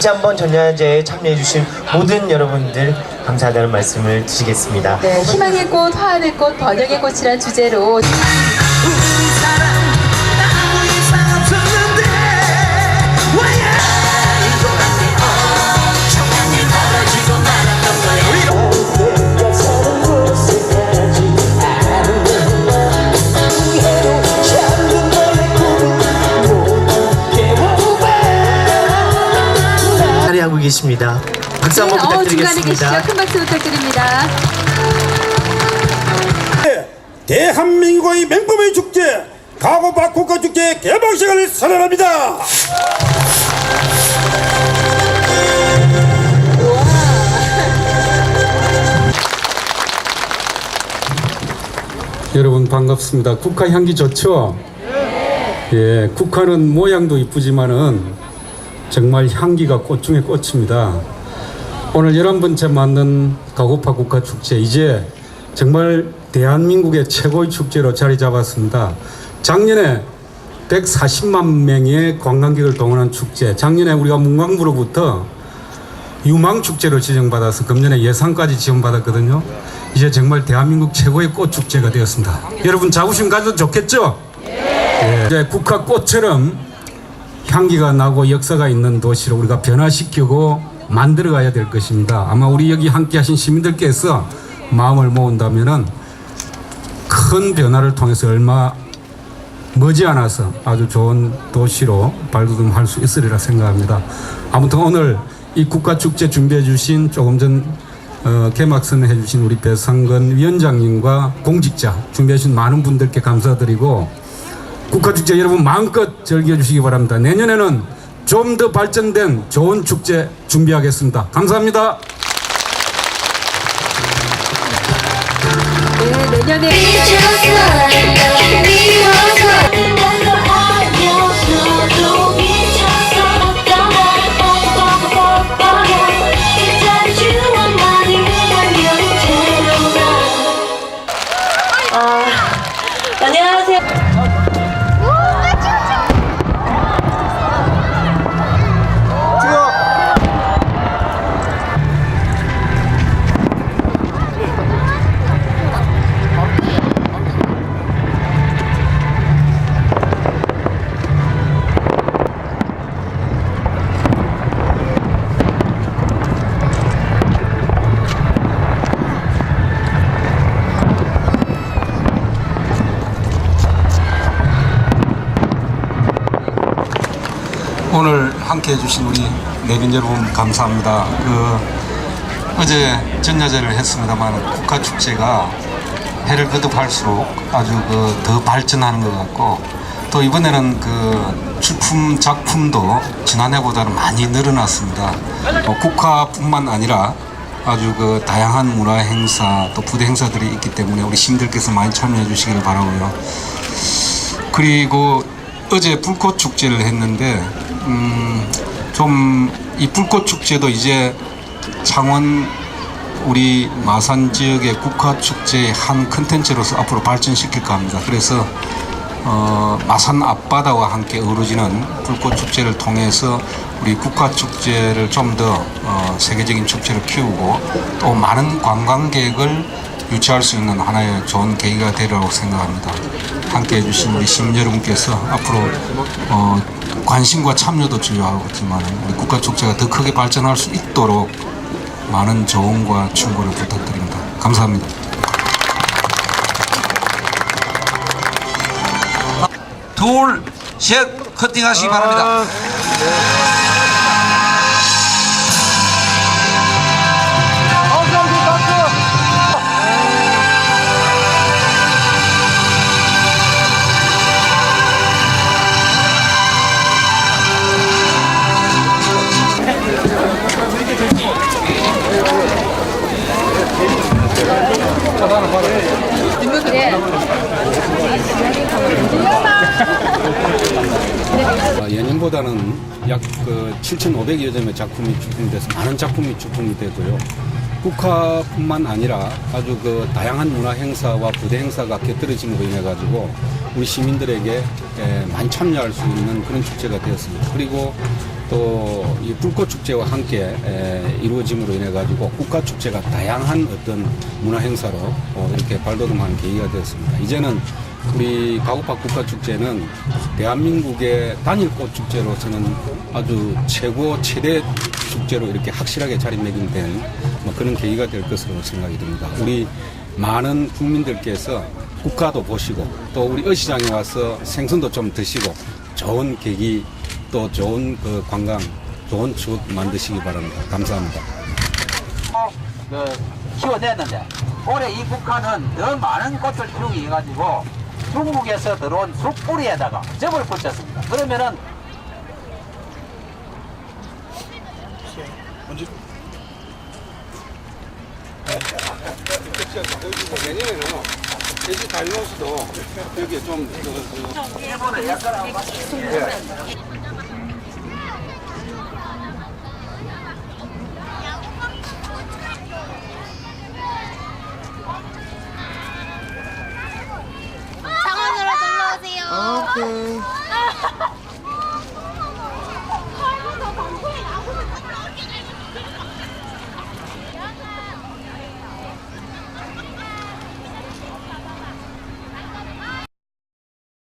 다시 한번 전야제에 참여해주신 모든 여러분들 감사하다는 말씀을 드리겠습니다. 네, 희망의 꽃, 화환의 꽃, 번영의 꽃이란 주제로 자리하고 계십니다. 박수 한번 네, 어, 중간에 계시죠? 부탁드리겠습니다. 큰 박수 부탁드립니다. 대한민국의 맹범의 축제 가고박 국가축제 개막식을 선언합니다. 여러분 반갑습니다. 국화 향기 좋죠? 예, 국화는 모양도 이쁘지만은 정말 향기가 꽃 중에 꽃입니다. 오늘 11번째 맞는 가고파 국화 축제 이제 정말 대한민국의 최고의 축제로 자리 잡았습니다. 작년에 140만 명의 관광객을 동원한 축제. 작년에 우리가 문광부로부터 유망 축제로 지정받아서 금년에 예상까지 지원받았거든요. 이제 정말 대한민국 최고의 꽃 축제가 되었습니다. 여러분 자부심 가져도 좋겠죠? 예. 이제 국화 꽃처럼 향기가 나고 역사가 있는 도시로 우리가 변화시키고 만들어가야 될 것입니다. 아마 우리 여기 함께하신 시민들께서 마음을 모은다면은 큰 변화를 통해서 얼마 머지않아서 아주 좋은 도시로 발돋움할 수 있으리라 생각합니다. 아무튼 오늘 이 국가축제 준비해 주신 조금 전 어, 개막선을 해주신 우리 배상근 위원장님과 공직자 준비해 주신 많은 분들께 감사드리고 국가축제 여러분 마음껏 즐겨 주시기 바랍니다. 내년에는 좀 더 발전된 좋은 축제 준비하겠습니다. 감사합니다. 네, 내년에 안녕하세요. 함께 해주신 우리 내빈 여러분 감사합니다. 그 어제 전야제를 했습니다만 국가축제가 해를 거듭할수록 아주 그 더 발전하는 것 같고 또 이번에는 그 출품 작품도 지난해보다는 많이 늘어났습니다. 어, 국화뿐만 아니라 아주 그 다양한 문화 행사 또 부대 행사들이 있기 때문에 우리 시민들께서 많이 참여해 주시기를 바라고요. 그리고 어제 불꽃 축제를 했는데 음, 좀이 불꽃 축제도 이제 창원 우리 마산 지역의 국화 축제의 한 컨텐츠로서 앞으로 발전시킬까 합니다. 그래서 어, 마산 앞바다와 함께 어우러지는 불꽃 축제를 통해서 우리 국화 축제를 좀더 어, 세계적인 축제로 키우고 또 많은 관광객을 유치할 수 있는 하나의 좋은 계기가 되리라고 생각합니다. 함께 해주신 우리 시민 여러분께서 앞으로 어, 관심과 참여도 중요하겠지만 우리 국가 축제가 더 크게 발전할 수 있도록 많은 조언과 충고를 부탁드립니다. 감사합니다. 둘, 셋, 커팅하시기 바랍니다. 아, 예년보다는 약 그 7,500여 점의 작품이 출품돼서 많은 작품이 출품이 되고요. 국화뿐만 아니라 아주 그 다양한 문화 행사와 부대 행사가 곁들여짐으로 인해 가지고 우리 시민들에게 에, 많이 참여할 수 있는 그런 축제가 되었습니다. 그리고 또 이 불꽃 축제와 함께 에, 이루어짐으로 인해 가지고 국가 축제가 다양한 어떤 문화 행사로 어, 이렇게 발돋움하는 계기가 되었습니다. 이제는 우리 가구파 국가 축제는 대한민국의 단일 꽃 축제로 서는 아주 최고 최대 축제로 이렇게 확실하게 자리매김된 뭐 그런 계기가 될 것으로 생각이 듭니다. 우리 많은 국민들께서 국가도 보시고 또 우리 어시장에 와서 생선도 좀 드시고 좋은 계기 또 좋은 그 관광 좋은 추억 만드시기 바랍니다. 감사합니다. 그 키워냈는데 올해 이 국화는 더 많은 꽃을 피우기 위해 가지고 중국에서 들어온 숯뿌리에다가 점을 붙였습니다. 그러면은 내년에는 돼지 다리노스도 여기 좀 일본은 약간 창원